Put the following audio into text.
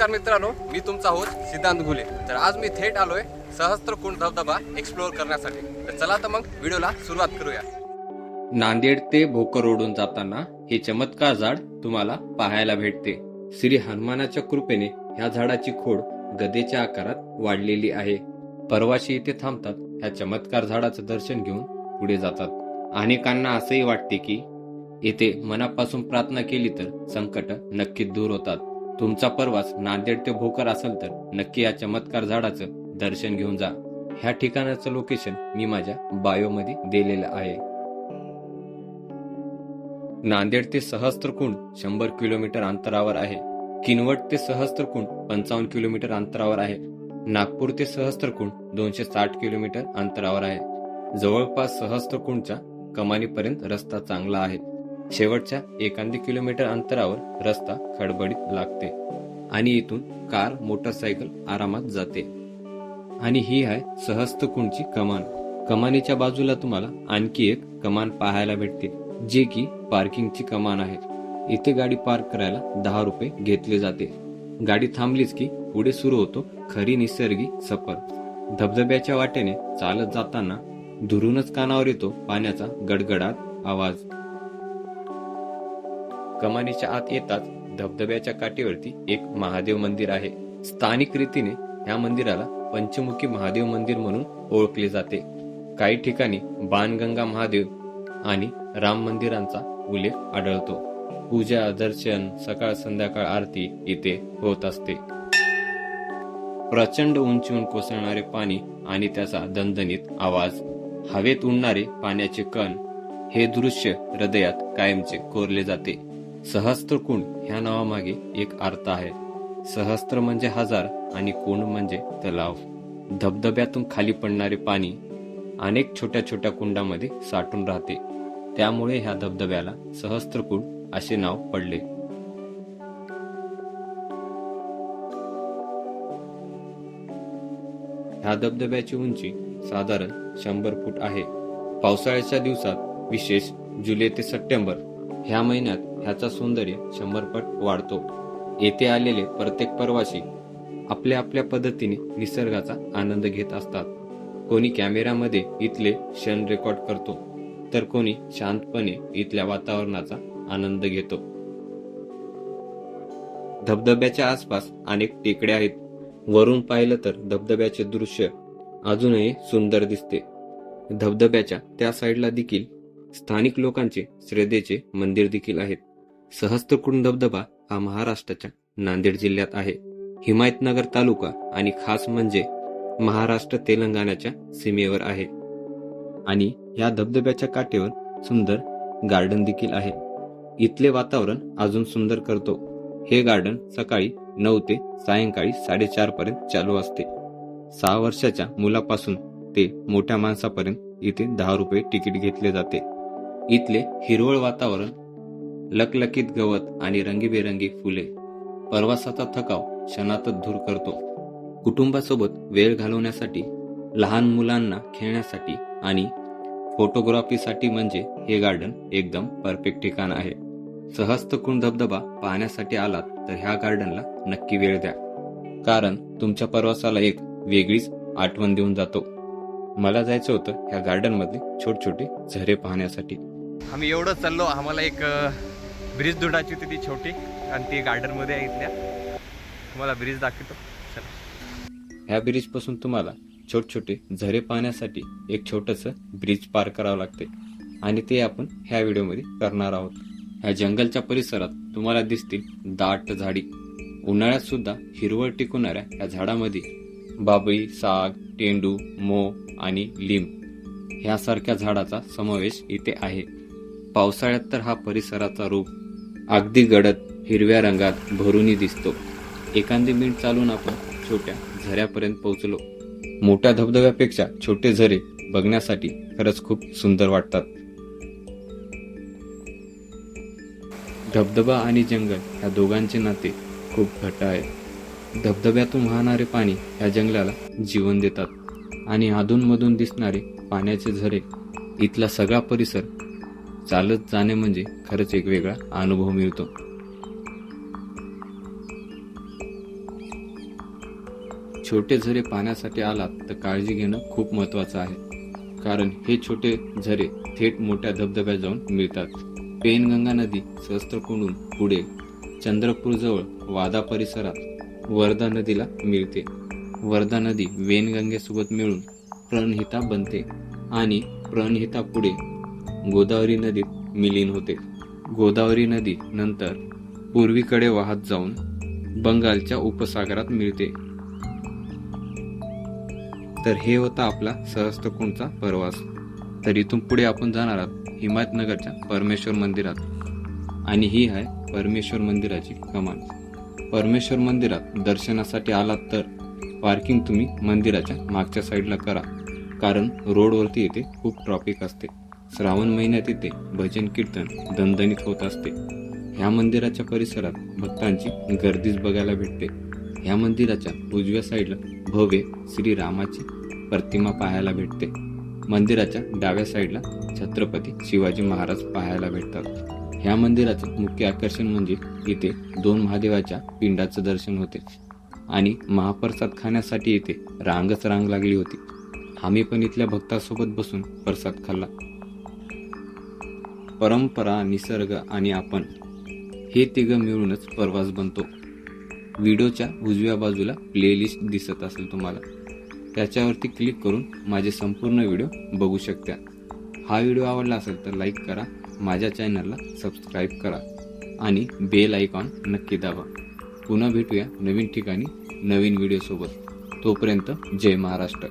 नमस्कार मित्रांनो मी तुमचा होत सिद्धांत घुले. तर आज मी थेट आलोय सहस्त्रकुंड धबधबा एक्सप्लोअर करण्यासाठी. तर चला तर मग व्हिडिओला सुरुवात करूया. नांदेड ते भोकर रोडून जाताना हे चमत्कार झाड तुम्हाला पाहायला भेटते. श्री हनुमानाच्या कृपेने ह्या झाडाची खोड गदेच्या आकारात वाढलेली आहे. परवाशी इथे थांबतात ह्या चमत्कार झाडाचं दर्शन घेऊन पुढे जातात. अनेकांना असंही वाटते की येथे मनापासून प्रार्थना केली तर संकट नक्कीच दूर होतात. तुमचा प्रवास नांदेड ते भोकर असेल तर नक्की या चमत्कार झाडाचं दर्शन घेऊन जा. ह्या ठिकाणाचं लोकेशन मी माझ्या बायोमध्ये दिलेलं आहे. नांदेड ते सहस्त्रकुंड शंभर किलोमीटर अंतरावर आहे. किनवट ते सहस्त्रकुंड पंचावन्न किलोमीटर अंतरावर आहे. नागपूर ते सहस्त्रकुंड दोनशे साठ किलोमीटर अंतरावर आहे. जवळपास सहस्त्रकुंडच्या कमानीपर्यंत रस्ता चांगला आहे. शेवटच्या एकांदी किलोमीटर अंतरावर रस्ता खडबडीत लागते आणि इथून कार मोटरसायकल आरामात जाते. आणि ही आहे सहस्तकुंडची कमान. कमानीच्या बाजूला तुम्हाला आणखी एक कमान पाहायला भेटते जे की पार्किंगची कमान आहे. इथे गाडी पार्क करायला दहा रुपये घेतले जाते. गाडी थांबलीच की पुढे सुरू होतो खरी निसर्गी सफर. धबधब्याच्या वाटेने चालत जाताना धुरूनच कानावर येतो पाण्याचा गडगडाट आवाज. कमानीच्या आत येताच धबधब्याच्या काठीवरती एक महादेव मंदिर आहे. स्थानिक रीतीने या मंदिराला पंचमुखी महादेव मंदिर म्हणून ओळखले जाते. काही ठिकाणी बाणगंगा महादेव आणि राम मंदिरांचा उल्लेख आढळतो. पूजा दर्शन सकाळ संध्याकाळ आरती इथे होत असते. प्रचंड उंचीहून कोसळणारे पाणी आणि त्याचा दणदणीत आवाज हवेत उडणारे पाण्याचे कण हे दृश्य हृदयात कायमचे कोरले जाते. सहस्त्रकुंड ह्या नावामागे एक अर्थ आहे. सहस्त्र म्हणजे हजार आणि कुंड म्हणजे तलाव. धबधब्यातून खाली पडणारे पाणी अनेक छोट्या छोट्या कुंडामध्ये साठून राहते. त्यामुळे ह्या धबधब्याला सहस्त्रकुंड असे नाव पडले. ह्या धबधब्याची उंची साधारण शंभर फूट आहे. पावसाळ्याच्या दिवसात विशेष जुलै ते सप्टेंबर ह्या महिन्यात ह्याचा सौंदर्य शंभरपट वाढतो. येथे आलेले प्रत्येक प्रवासी आपल्या आपल्या पद्धतीने निसर्गाचा आनंद घेत असतात. कोणी कॅमेऱ्यामध्ये इथले क्षण रेकॉर्ड करतो तर कोणी शांतपणे इथल्या वातावरणाचा आनंद घेतो. धबधब्याच्या आसपास अनेक टेकड्या आहेत. वरून पाहिलं तर धबधब्याचे दृश्य अजूनही सुंदर दिसते. धबधब्याच्या त्या साईडला देखील स्थानिक लोकांचे श्रद्धेचे मंदिर देखील आहेत. सहस्त्रकुंड धबधबा हा महाराष्ट्राच्या नांदेड जिल्ह्यात आहे. हिमायतनगर तालुका आणि खास म्हणजे महाराष्ट्र तेलंगणाच्या सीमेवर आहे. आणि या धबधब्याच्या काठेवर सुंदर गार्डन देखील आहे. इथले वातावरण अजून सुंदर करतो. हे गार्डन सकाळी नऊ ते सायंकाळी साडेचार पर्यंत चालू असते. सहा वर्षाच्या मुलापासून ते मोठ्या माणसापर्यंत इथे दहा रुपये तिकीट घेतले जाते. इथले हिरवळ वातावरण लकलकीत गवत आणि रंगीबेरंगी फुले. प्रवासाचा थकाव क्षणातच दूर करतो. कुटुंबासोबत वेळ घालवण्यासाठी लहान मुलांना खेळण्यासाठी आणि फोटोग्राफीसाठी म्हणजे हे गार्डन एकदम परफेक्ट ठिकाण आहे. सहस्तकुंड धबधबा पाहण्यासाठी आलात तर ह्या गार्डनला नक्की वेळ द्या. कारण तुमच्या प्रवासाला एक वेगळीच आठवण देऊन जातो. मला जायचं होतं ह्या गार्डनमध्ये छोटे छोटे झरे पाहण्यासाठी. आम्ही एवढं चाललो आम्हाला एक ब्रिज दुडाची होती ती छोटी आणि ती गार्डनमध्ये आहे इथल्या. तुम्हाला ब्रिज दाखवतो. चला. ह्या ब्रिजपासून तुम्हाला छोट छोटे झरे पाहण्यासाठी एक छोटंसं ब्रिज पार करावं लागते आणि ते आपण ह्या व्हिडिओमध्ये करणार आहोत. ह्या जंगलच्या परिसरात तुम्हाला दिसतील दाट झाडी. उन्हाळ्यात सुद्धा हिरवळ टिकवणाऱ्या ह्या झाडामध्ये बाबळी साग टेंडू मो आणि लिंब ह्यासारख्या झाडाचा समावेश इथे आहे. पावसाळ्यात तर हा परिसराचा रूप अगदी गडद हिरव्या रंगात भरूनही दिसतो. एखादी मिनिट चालून आपण छोट्या झऱ्यापर्यंत पोहोचलो. मोठ्या धबधब्यापेक्षा छोटे झरे बघण्यासाठी खरंच खूप सुंदर वाटतात. धबधबा आणि जंगल ह्या दोघांचे नाते खूप घट्ट आहे धबधब्यातून वाहणारे पाणी ह्या जंगलाला जीवन देतात आणि अधूनमधून दिसणारे पाण्याचे झरे इथला सगळा परिसर चालत जाणे म्हणजे खरंच एक वेगळा अनुभव मिळतो. छोटे झरे पाहण्यासाठी आलात तर काळजी घेणं खूप महत्वाचं आहे. कारण हे छोटे झरे थेट मोठ्या धबधब्यात जाऊन मिळतात. पेनगंगा नदी सहस्त्रकुंडून पुढे चंद्रपूरजवळ वादा परिसरात वर्धा नदीला मिळते. वर्धा नदी वेनगंगेसोबत मिळून प्रणहिता बनते आणि प्रणहिता पुढे गोदावरी नदीत मिलीन होते. गोदावरी नदी नंतर पूर्वीकडे वाहत जाऊन बंगालच्या उपसागरात मिळते. तर हे होता आपला सहस्त्रकुंडचा प्रवास. तर इथून पुढे आपण जाणार आहोत हिमायतनगरच्या परमेश्वर मंदिरात. आणि ही आहे परमेश्वर मंदिराची कमान परमेश्वर मंदिरात दर्शनासाठी आलात तर पार्किंग तुम्ही मंदिराच्या मागच्या साईडला करा. कारण रोडवरती येथे खूप ट्रॉफिक असते. श्रावण महिन्यात येथे भजन कीर्तन दणदणीत होत असते. ह्या मंदिराच्या परिसरात भक्तांची गर्दीच बघायला भेटते. ह्या मंदिराच्या उजव्या साईडला भव्य श्री रामाची प्रतिमा पाहायला भेटते. मंदिराच्या डाव्या साईडला छत्रपती शिवाजी महाराज पाहायला भेटतात. ह्या मंदिराचं मुख्य आकर्षण म्हणजे इथे दोन महादेवाच्या पिंडाचं दर्शन होते आणि महाप्रसाद खाण्यासाठी इथे रांगच रांग लागली होती. आम्ही पण इथल्या भक्तासोबत बसून प्रसाद खाल्ला. परंपरा निसर्ग आणि आपण हे तिघं मिळूनच प्रवास बनतो. व्हिडिओच्या उजव्या बाजूला प्लेलिस्ट दिसत असेल तुम्हाला. त्याच्यावरती क्लिक करून माझे संपूर्ण व्हिडिओ बघू शकता. हा व्हिडिओ आवडला असेल तर लाईक करा माझ्या चॅनलला सबस्क्राईब करा आणि बेल आयकॉन नक्की दाबा. पुन्हा भेटूया नवीन ठिकाणी नवीन व्हिडिओसोबत तोपर्यंत जय महाराष्ट्र.